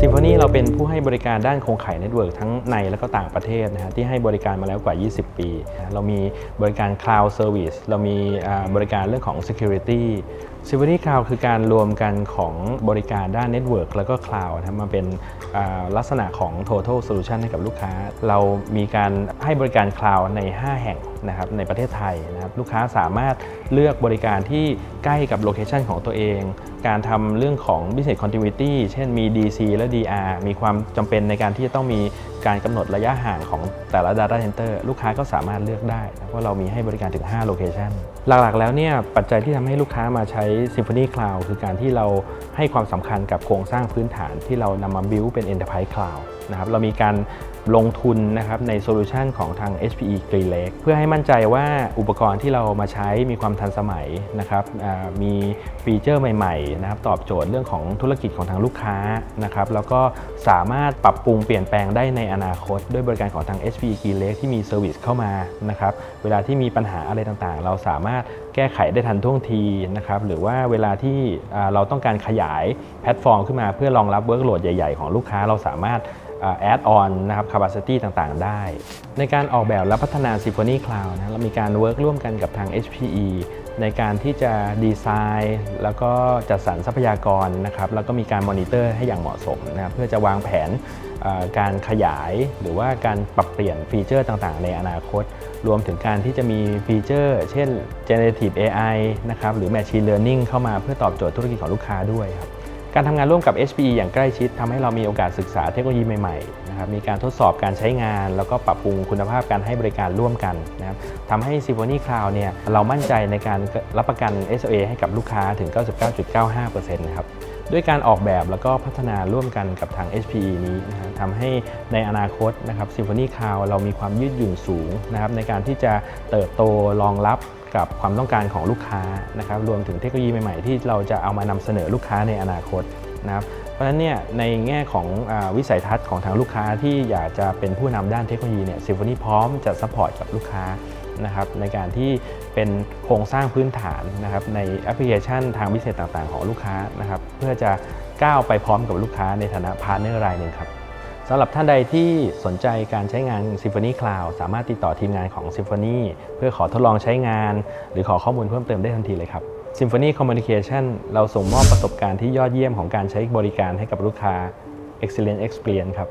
ซิมโฟนีเราเป็นผู้ให้บริการด้านโครงข่ายเน็ตเวิร์กทั้งในและก็ต่างประเทศนะฮะที่ให้บริการมาแล้วกว่า 20 ปี เรามีบริการ Cloud Service เรามีบริการเรื่องของ Security Symphony Cloud คือการรวมกันของบริการด้าน Network แล้วก็ Cloud นะมาเป็นลักษณะของ Total Solution ให้กับลูกค้า เรามีการให้บริการ Cloud ใน 5 แห่งนะครับในประเทศไทยนะครับลูกค้าสามารถเลือกบริการที่ใกล้กับโลเคชันของตัวเอง การทำเรื่องของ business continuity เช่นมี DC และ DR มีความจำเป็นในการที่จะต้องมีการกำหนดระยะห่างของแต่ละ data center ลูกค้าก็สามารถเลือกได้ เพราะเรามีให้บริการถึง5 location หลักๆ แล้วเนี่ยปัจจัยที่ทำให้ลูกค้ามาใช้ Symphony Cloud คือการที่เราให้ความสำคัญกับโครงสร้างพื้นฐานที่เรานำมา build เป็น Enterprise Cloud นะครับเรามีการลงทุนนะครับในโซลูชันของทาง HPE Green Lake เพื่อให้มั่นใจว่าอุปกรณ์ที่เรามาใช้มีความทันสมัยนะครับมีฟีเจอร์ใหม่ๆนะครับตอบโจทย์เรื่องของธุรกิจของทางลูกค้านะครับแล้วก็สามารถปรับปรุงเปลี่ยนแปลงได้ในอนาคต ด้วยบริการของทาง HPE Green Lake ที่มีเซอร์วิสเข้ามานะครับเวลาที่มีปัญหาอะไรต่างๆ เราสามารถแก้ไขได้ทันท่วงทีนะครับหรือว่าเวลาที่เราต้องการขยายแพลตฟอร์มขึ้นมาเพื่อรองรับเวิร์กโหลดใหญ่ ๆ ของลูกค้าเราสามารถแอดออนนะครับ capacity ต่างๆ ได้ ในการออกแบบและพัฒนา Symphony Cloud นะเรามีการเวิร์กร่วมกันกับทาง HPE ในการที่จะดีไซน์ แล้วก็จัดสรรทรัพยากรนะครับแล้วก็มีการมอนิเตอร์ให้อย่างเหมาะสมนะครับเพื่อจะวางแผนการขยายหรือว่าการปรับเปลี่ยนฟีเจอร์ต่างๆ ในอนาคต รวมถึงการที่จะมีฟีเจอร์ เช่น generative AI นะครับหรือ machine learning เข้ามาเพื่อตอบโจทย์ธุรกิจของลูกค้าด้วยครับ การทำงานร่วมกับ HPE อย่างใกล้ชิดทำให้เรามีโอกาสศึกษาเทคโนโลยีใหม่ๆนะครับมีการทดสอบการใช้งาน แล้วก็ปรับปรุงคุณภาพการให้บริการร่วมกันนะครับทำให้ Symphony Cloud เนี่ยเรามั่นใจในการรับประกัน SLA ให้กับลูกค้าถึง 99.95%นะครับด้วยการออกแบบแล้วก็พัฒนาร่วมกันกับทาง HPE นี้นะครับทำให้ในอนาคตนะครับ Symphony Cloud เรามีความยืดหยุ่นสูงนะครับในการที่จะเติบโตรองรับ กับความต้องการของลูกค้านะครับรวมถึงเทคโนโลยีใหม่ๆ ที่เราจะเอามานำเสนอลูกค้าในอนาคตนะครับเพราะฉะนั้นเนี่ยในแง่ของอวิสัยทัศน์ของทางลูกค้าที่อยากจะเป็นผู้นำด้านเทคโนโลยีเนี่ยซิมโฟนีพร้อมจะซัพพอร์ตกับลูกค้านะครับในการที่เป็นโครงสร้างพื้นฐานนะครับในแอปพลิเคชันทางพิเศษต่างๆ ของลูกค้านะครับเพื่อจะก้าวไปพร้อมกับลูกค้าในฐานะพาร์เนอร์รายหนึ่งครับ สำหรับท่านใดที่สนใจการใช้งาน Symphony Cloud สามารถติดต่อทีมงานของ Symphony เพื่อขอทดลองใช้งาน หรือขอข้อมูลเพิ่มเติมได้ทันทีเลยครับ Symphony Communication เราส่งมอบประสบการณ์ที่ยอดเยี่ยมของการใช้บริการให้กับลูกค้า Excellent Experience ครับ